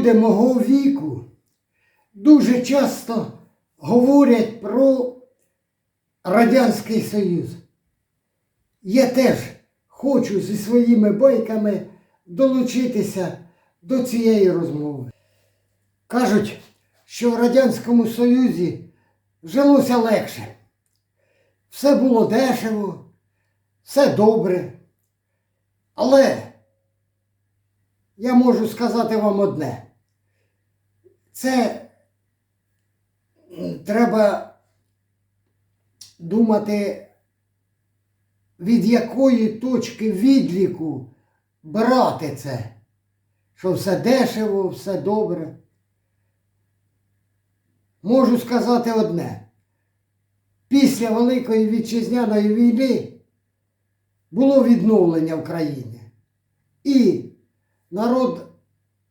люди мого віку дуже часто говорять про Радянський Союз. Я теж хочу зі своїми байками долучитися до цієї розмови. Кажуть, що в Радянському Союзі жилося легше. Все було дешево, все добре. Але я можу сказати вам одне. Це треба думати, від якої точки відліку брати це, що все дешево, все добре. Можу сказати одне. Після Великої Вітчизняної війни було відновлення в країні. І народ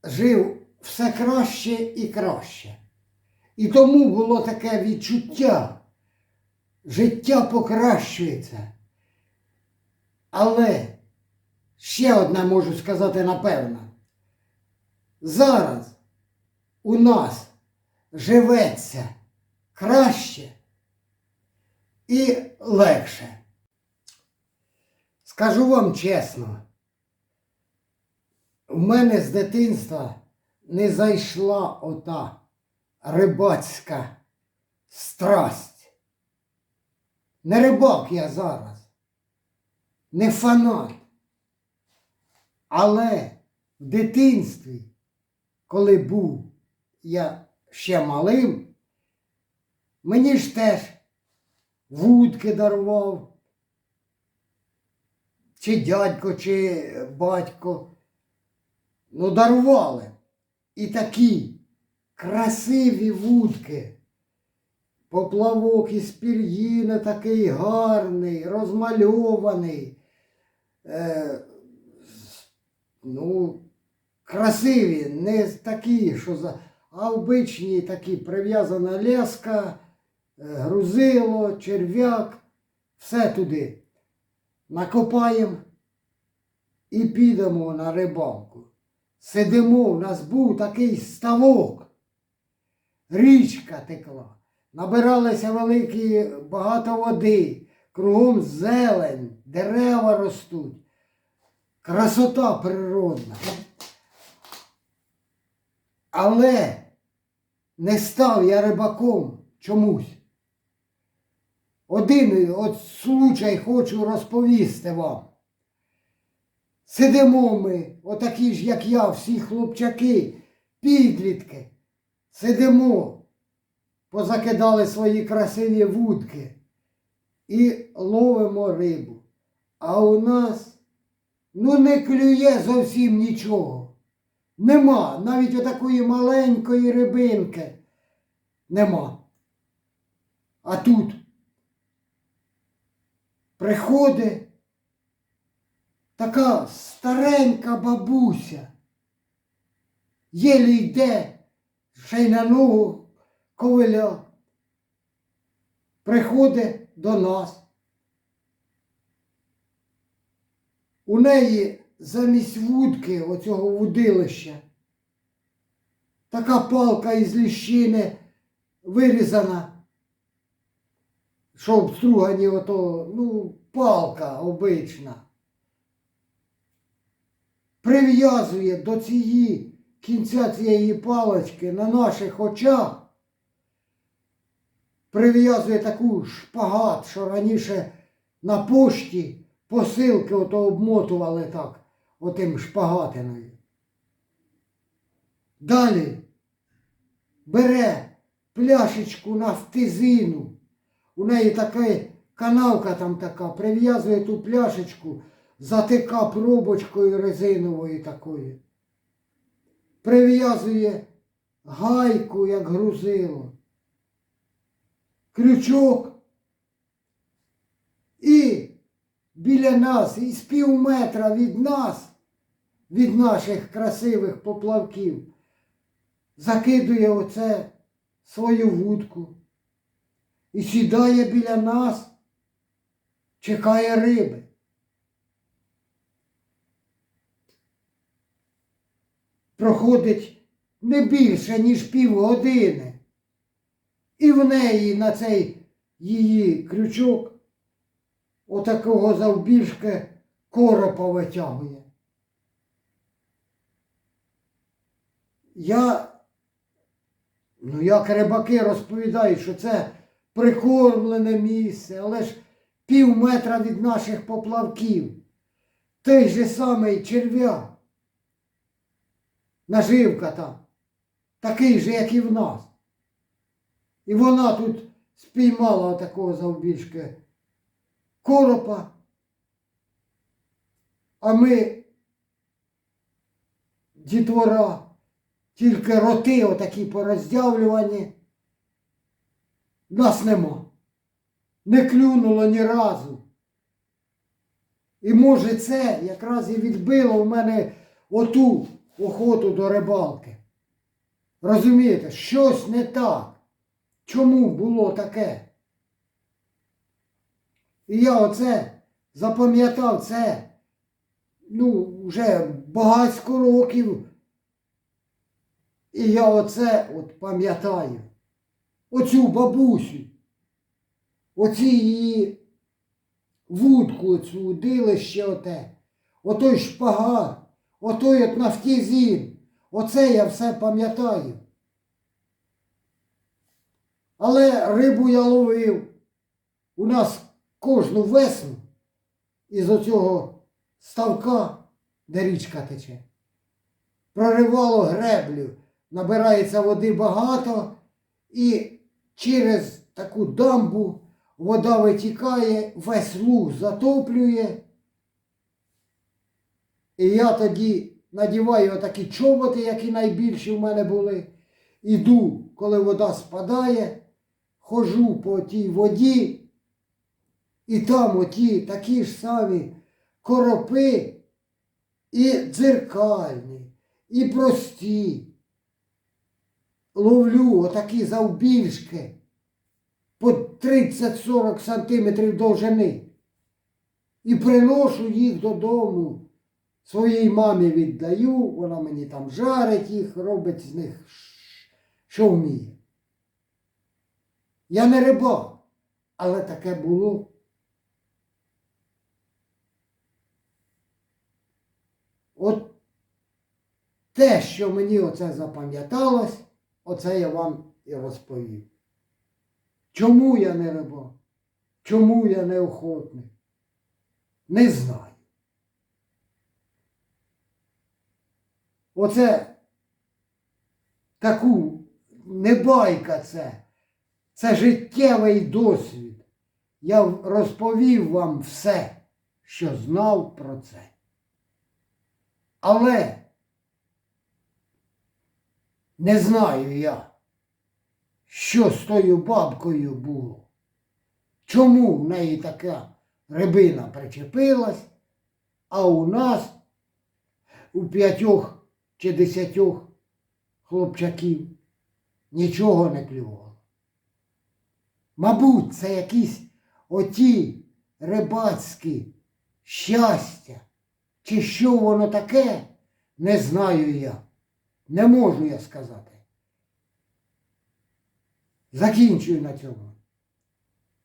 жив все краще і краще. І тому було таке відчуття, життя покращується. Але ще одне можу сказати напевно. Зараз у нас живеться краще і легше. Скажу вам чесно, в мене з дитинства не зайшла ота рибацька страсть. Не рибак я зараз, не фанат. Але в дитинстві, коли був я ще малим, мені ж теж вудки дарував, чи дядько, чи батько. Ну, дарували. І такі красиві вудки. Поплавок із пір'їни такий гарний, розмальований. Е, ну, красиві, не такі, що за. А обичні такі прив'язана леска, е, грузило, черв'як, все туди. Накопаємо і підемо на рибалку. Сидимо, у нас був такий ставок. Річка текла. Набиралися великі багато води, кругом зелень, дерева ростуть. Красота природна. Але не став я рибаком чомусь. Один от случай хочу розповісти вам. Сидимо ми, отакі ж, як я, всі хлопчаки, підлітки. Сидимо, позакидали свої красиві вудки і ловимо рибу. А у нас ну не клює зовсім нічого. Нема навіть отакої маленької рибинки. Нема. А тут приходить така старенька бабуся. Єлі йде, ще й на ногу ковиля. Приходить до нас. У неї замість вудки оцього вудилища. Така палка із ліщини вирізана, що обстругані ото, ну, палка обична. Прив'язує до цієї кінця цієї палочки на наших очах. Прив'язує таку шпагат, що раніше на пошті посилки ото обмотували так, отим шпагатиною. Далі бере пляшечку нафтизину. У неї така канавка там така, прив'язує ту пляшечку, затика пробочкою резиновою такою. Прив'язує гайку, як грузило. Крючок. І біля нас, із пів метра від нас, від наших красивих поплавків, закидує оце свою вудку і сідає біля нас, чекає риби. Проходить не більше, ніж півгодини. І в неї на цей її крючок отакого завбільшки коропа витягує. Я, ну як рибаки розповідають, що це прикормлене місце, але ж пів метра від наших поплавків. Той же самий черв'як. Наживка там, такий же, як і в нас. І вона тут спіймала такого завбільшки коропа. А ми, дітвора, тільки роти отакі пороздявлювані. Нас нема. Не клюнуло ні разу. І може це якраз і відбило в мене оту охоту до рибалки. Розумієте, щось не так. Чому було таке? І я оце запам'ятав це, ну, вже багатько років. І я оце от пам'ятаю. Оцю бабусю. Оці її вудку оцю, дилище оте, отой шпагат, отой от нафтізін. Оце я все пам'ятаю. Але рибу я ловив. У нас кожну весну із оцього ставка, де річка тече, проривало греблю, набирається води багато, і через таку дамбу вода витікає, весь луг затоплює. І я тоді надіваю отакі чоботи, які найбільші в мене були. Іду, коли вода спадає, хожу по тій воді, і там оті такі ж самі коропи, і дзеркальні, і прості. Ловлю отакі завбільшки по 30-40 сантиметрів довжини. І приношу їх додому. Своїй мамі віддаю, вона мені там жарить їх, робить з них що вміє. Я не рибак, але таке було. От те, що мені оце запам'яталось, оце я вам і розповів. Чому я не рибак? Чому я не охотник? Не знаю. Оце таку не байка це, це життєвий досвід. Я розповів вам все, що знав про це. Але не знаю я, що з тою бабкою було. Чому в неї така рибина причепилась, а у нас у п'ятьох чи десятьох хлопчаків нічого не клювало. Мабуть, це якісь оті рибацькі щастя, чи що воно таке, не знаю я. Не можу я сказати. Закінчую на цьому.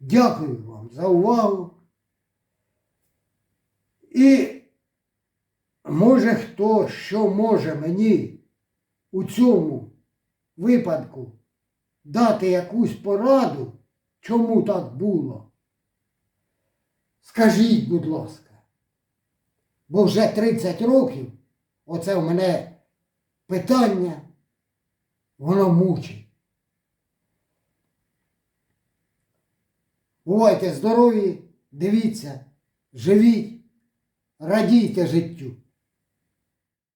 Дякую вам за увагу. І може хто що може мені у цьому випадку дати якусь пораду, чому так було? Скажіть, будь ласка, бо вже 30 років оце в мене питання, воно мучить. Бувайте здорові, дивіться, живіть, радійте життю.